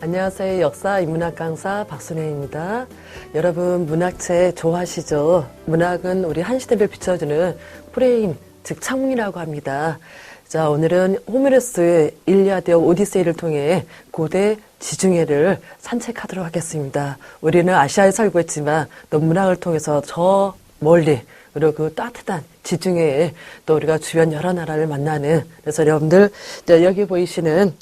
안녕하세요. 역사 인문학 강사 박순혜입니다. 여러분 문학책 좋아하시죠? 문학은 우리 한 시대를 비춰주는 프레임, 즉 창문이라고 합니다. 자, 오늘은 호메로스의 일리아드와 오디세이를 통해 고대 지중해를 산책하도록 하겠습니다. 우리는 아시아에 살고 있지만 또 문학을 통해서 저 멀리 그리고 그 따뜻한 지중해에 또 우리가 주변 여러 나라를 만나는 그래서 여러분들 여기 보이시는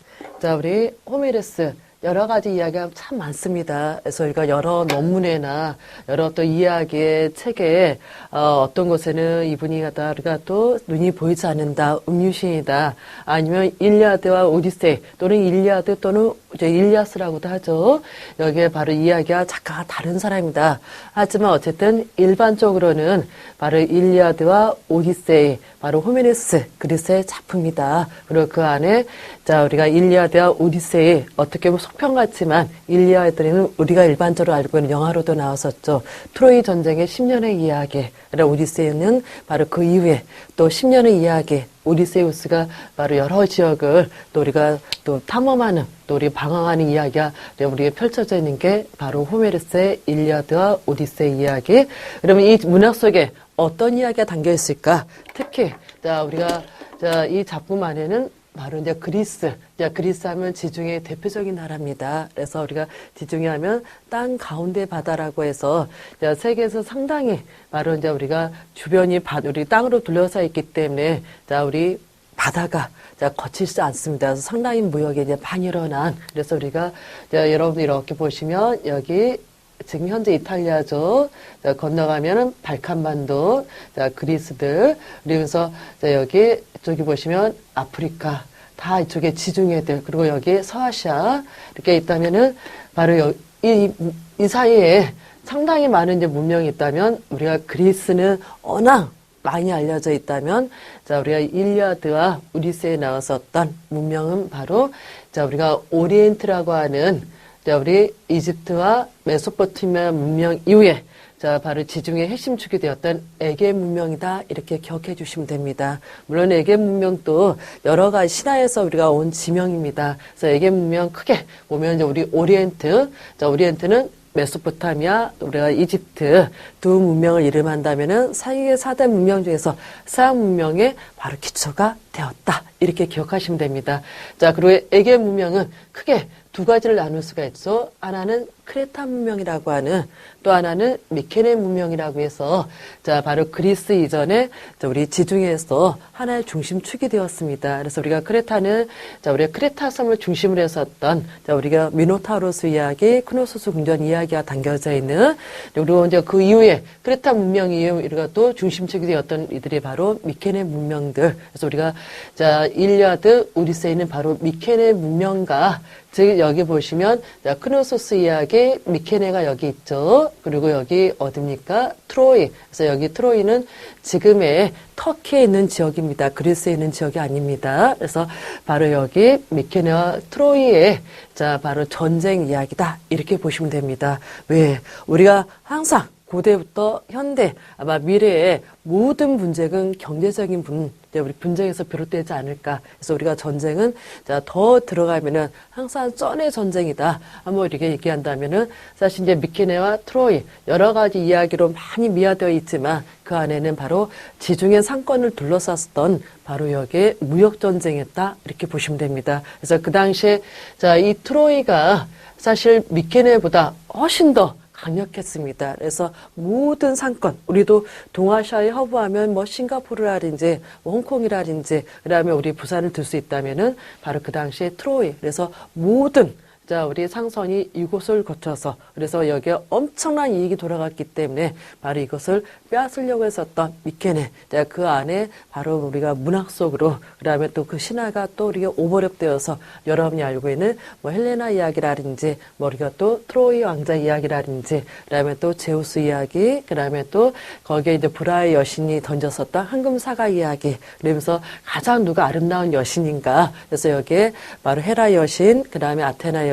자 우리 호메로스 여러 가지 이야기가 참 많습니다. 그래서 우리가 여러 논문에나 여러 또 이야기의 책에 어, 떤 곳에는 이분이 가다 우리가 또 눈이 보이지 않는다, 음유신이다, 아니면 일리아드와 오디세이 또는 일리아드 또는 이제 일리아스라고도 하죠. 여기에 바로 이야기가 작가가 다른 사람이다. 하지만 어쨌든 일반적으로는 바로 일리아드와 오디세이, 바로 호메네스 그리스의 작품이다. 그리고 그 안에 자 우리가 일리아드와 오디세이 어떻게 보면 속편 같지만 일리아드는 우리가 일반적으로 알고 있는 영화로도 나왔었죠. 트로이 전쟁의 10년의 이야기. 오디세이는 바로 그 이후에 또 10년의 이야기. 오디세우스가 바로 여러 지역을 또 우리가 또 탐험하는 또 우리 방황하는 이야기가 우리에 펼쳐져 있는 게 바로 호메르스의 일리아드와 오디세이 이야기. 그러면 이 문학 속에 어떤 이야기가 담겨 있을까? 특히 자 우리가 자 이 작품 안에는 바로 이제 그리스. 이제 그리스 하면 지중해 대표적인 나라입니다. 그래서 우리가 지중해 하면 땅 가운데 바다라고 해서 세계에서 상당히 바로 이제 우리가 주변이 바, 우리 땅으로 둘러싸 있기 때문에 자, 우리 바다가 자, 거칠지 않습니다. 그래서 상당히 무역이 이제 많이 일어난 그래서 우리가 자, 여러분 이렇게 보시면 여기 지금 현재 이탈리아죠. 자, 건너가면은 발칸반도, 자, 그리스들, 그러면서 자, 여기 저기 보시면 아프리카, 다 이쪽에 지중해들, 그리고 여기 서아시아 이렇게 있다면은 바로 여, 이, 이 사이에 상당히 많은 이제 문명이 있다면 우리가 그리스는 워낙 많이 알려져 있다면 자 우리가 일리아드와 우리스에 나왔었던 문명은 바로 자 우리가 오리엔트라고 하는 자, 우리 이집트와 메소포타미아 문명 이후에 자, 바로 지중해 핵심 축이 되었던 에게 문명이다. 이렇게 기억해 주시면 됩니다. 물론 에게 문명도 여러 가지 신화에서 우리가 온 지명입니다. 그래서 에게 문명 크게 보면 이제 우리 오리엔트, 자, 오리엔트는 메소포타미아, 우리가 이집트 두 문명을 이름한다면은 사이의 사대 문명 중에서 서양 문명의 바로 기초가 되었다. 이렇게 기억하시면 됩니다. 자, 그리고 에게 문명은 크게 두 가지를 나눌 수가 있어. 하나는 크레타 문명이라고 하는 또 하나는 미케네 문명이라고 해서 자 바로 그리스 이전에 우리 지중해에서 하나의 중심축이 되었습니다. 그래서 우리가 크레타는 자 우리가 크레타 섬을 중심으로 했었던 자 우리가 미노타우로스 이야기, 크노소스 궁전 이야기가 담겨져 있는 그리고 이제 그 이후에 크레타 문명 이후 우리가 또 중심축이 되었던 이들이 바로 미케네 문명들. 그래서 우리가 자 일리아드 우리스에는 바로 미케네 문명과 즉 여기 보시면 자, 크노소스 이야기 미케네가 여기 있죠. 그리고 여기 어딥니까? 트로이. 그래서 여기 트로이는 지금의 터키에 있는 지역입니다. 그리스에 있는 지역이 아닙니다. 그래서 바로 여기 미케네와 트로이의 자 바로 전쟁 이야기다 이렇게 보시면 됩니다. 왜 우리가 항상 고대부터 현대 아마 미래의 모든 분쟁은 경제적인 분 우리 분쟁에서 비롯되지 않을까. 그래서 우리가 전쟁은 자, 더 들어가면은 항상 쩐의 전쟁이다. 한번 이렇게 얘기한다면은 사실 이제 미키네와 트로이 여러 가지 이야기로 많이 미화되어 있지만 그 안에는 바로 지중해 상권을 둘러쌌던 바로 여기에 무역 전쟁이었다. 이렇게 보시면 됩니다. 그래서 그 당시에 자, 이 트로이가 사실 미케네보다 훨씬 더 강력했습니다. 그래서 모든 상권, 우리도 동아시아에 허브하면 뭐 싱가포르라든지 뭐 홍콩이라든지 그다음에 우리 부산을 들 수 있다면은 바로 그 당시에 트로이. 그래서 모든 자, 우리 상선이 이곳을 거쳐서 그래서 여기에 엄청난 이익이 돌아갔기 때문에 바로 이것을 빼앗으려고 했었던 미케네. 자, 그 안에 바로 우리가 문학 속으로 그다음에 또 그 신화가 또 우리가 오버랩되어서 여러분이 알고 있는 뭐 헬레나 이야기라든지 뭐 우리가 또 트로이 왕자 이야기라든지 그다음에 또 제우스 이야기 그다음에 또 거기에 이제 브라의 여신이 던졌었던 황금 사과 이야기 그러면서 가장 누가 아름다운 여신인가 그래서 여기에 바로 헤라 여신 그다음에 아테나 여신,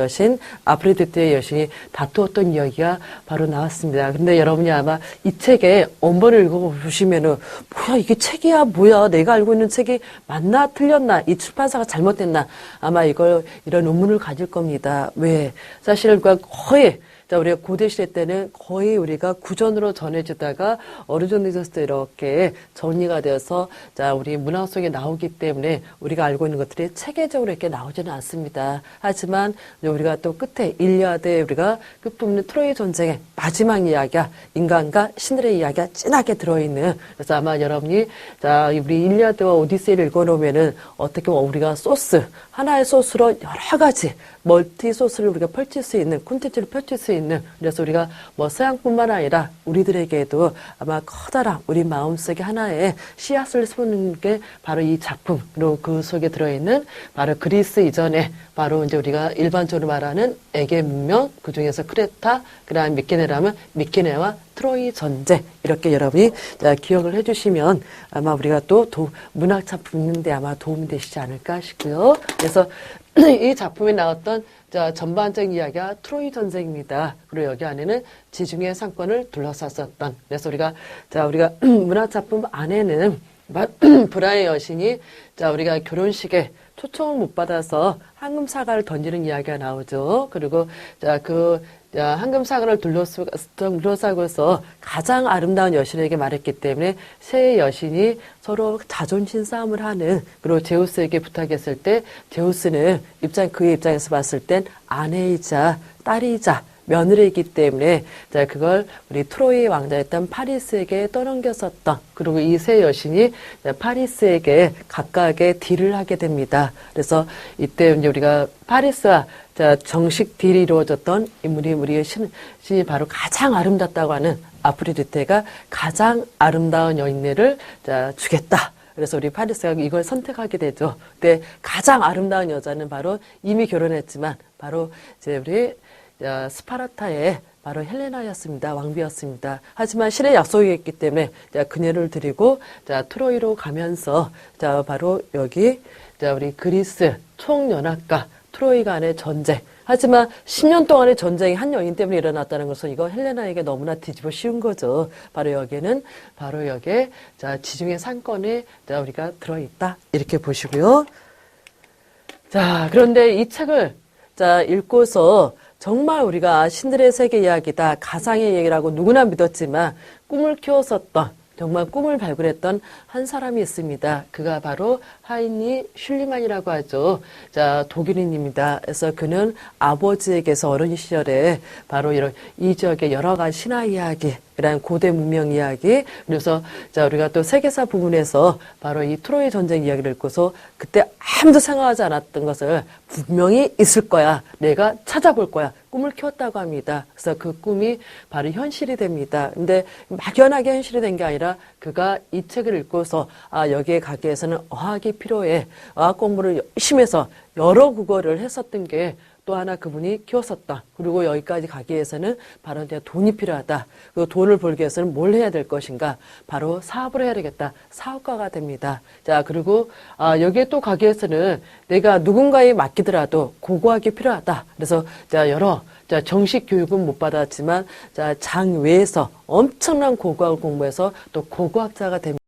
아프로디테의 여신이 다투었던 이야기가 바로 나왔습니다. 근데 여러분이 아마 이 책의 원본을 읽어보시면은, 뭐야, 이게 책이야, 뭐야, 내가 알고 있는 책이 맞나, 틀렸나, 이 출판사가 잘못됐나, 아마 이걸, 이런 의문을 가질 겁니다. 왜? 사실 우리가 거의, 자, 우리가 고대 시대 때는 거의 우리가 구전으로 전해지다가 어느 정도 있었을 때 이렇게 정리가 되어서 자, 우리 문화 속에 나오기 때문에 우리가 알고 있는 것들이 체계적으로 이렇게 나오지는 않습니다. 하지만 우리가 또 끝에 일리아드에 우리가 끝부분에 트로이 전쟁의 마지막 이야기야 인간과 신들의 이야기가 진하게 들어있는 그래서 아마 여러분이 자, 우리 일리아드와 오디세이를 읽어놓으면은 어떻게 보면 우리가 소스 하나의 소스로 여러 가지 멀티 소스를 우리가 펼칠 수 있는 콘텐츠를 펼칠 수 있는 그래서 우리가 뭐 서양뿐만 아니라 우리들에게도 아마 커다란 우리 마음속에 하나의 씨앗을 심는 게 바로 이 작품 그리고 그 속에 들어있는 바로 그리스 이전에 바로 이제 우리가 일반적으로 말하는 에게 문명 그 중에서 크레타 그다음 미케네라면 미케네와 트로이 전쟁 이렇게 여러분이 자, 기억을 해주시면 아마 우리가 또 도, 문학 작품 읽는데 아마 도움이 되시지 않을까 싶고요. 그래서 이 작품에 나왔던 자, 전반적인 이야기가 트로이 전쟁입니다. 그리고 여기 안에는 지중해 상권을 둘러쌌었던. 그래서 우리가 자 우리가 문학 작품 안에는 브라의 여신이 자 우리가 결혼식에 초청을 못 받아서 황금 사과를 던지는 이야기가 나오죠. 그리고 자그 황금 사과를 둘러싸, 둘러싸고서 가장 아름다운 여신에게 말했기 때문에 세 여신이 서로 자존심 싸움을 하는 그리고 제우스에게 부탁했을 때 제우스는 입장 그의 입장에서 봤을 땐 아내이자 딸이자 며느리이기 때문에 자 그걸 우리 트로이 왕자였던 파리스에게 떠넘겼었던 그리고 이 세 여신이 파리스에게 각각의 딜을 하게 됩니다. 그래서 이때 우리가 파리스와 자 정식 딜이 이루어졌던 인물이 우리의 신, 신이 바로 가장 아름답다고 하는 아프리디테가 가장 아름다운 여인네를 자 주겠다. 그래서 우리 파리스가 이걸 선택하게 되죠. 근데 가장 아름다운 여자는 바로 이미 결혼했지만 바로 이제 우리 스파르타의 바로 헬레나였습니다. 왕비였습니다. 하지만 신의 약속이 있기 때문에 자, 그녀를 드리고 자, 트로이로 가면서 자, 바로 여기 자, 우리 그리스 총연합과 트로이 간의 전쟁. 하지만 10년 동안의 전쟁이 한 여인 때문에 일어났다는 것은 이거 헬레나에게 너무나 뒤집어 씌운 거죠. 바로 여기는 바로 여기에 자, 지중해 상권에 자, 우리가 들어있다. 이렇게 보시고요. 자, 그런데 이 책을 자, 읽고서 정말 우리가 신들의 세계 이야기다, 가상의 얘기라고 누구나 믿었지만 꿈을 키웠었던, 정말 꿈을 발굴했던 한 사람이 있습니다. 그가 바로 하이니 슐리만이라고 하죠. 자, 독일인입니다. 그래서 그는 아버지에게서 어린 시절에 바로 이런 이 지역의 여러 가지 신화 이야기, 그다음 고대 문명 이야기, 그래서 자 우리가 또 세계사 부분에서 바로 이 트로이 전쟁 이야기를 읽고서 그때 아무도 생각하지 않았던 것을 분명히 있을 거야. 내가 찾아볼 거야. 꿈을 키웠다고 합니다. 그래서 그 꿈이 바로 현실이 됩니다. 근데 막연하게 현실이 된 게 아니라 그가 이 책을 읽고서 아 여기에 가기 위해서는 어학이 필요해. 어학 공부를 열심히 해서 여러 국어를 했었던 게 또 하나 그분이 키웠었다. 그리고 여기까지 가기 위해서는 바로 이제 돈이 필요하다. 그 돈을 벌기 위해서는 뭘 해야 될 것인가? 바로 사업을 해야 되겠다. 사업가가 됩니다. 자, 그리고 아, 여기에 또 가기 위해서는 내가 누군가에 맡기더라도 고고하게 필요하다. 그래서 자, 여러 자, 정식 교육은 못 받았지만 자, 장외에서 엄청난 고고학을 공부해서 또 고고학자가 됩니다.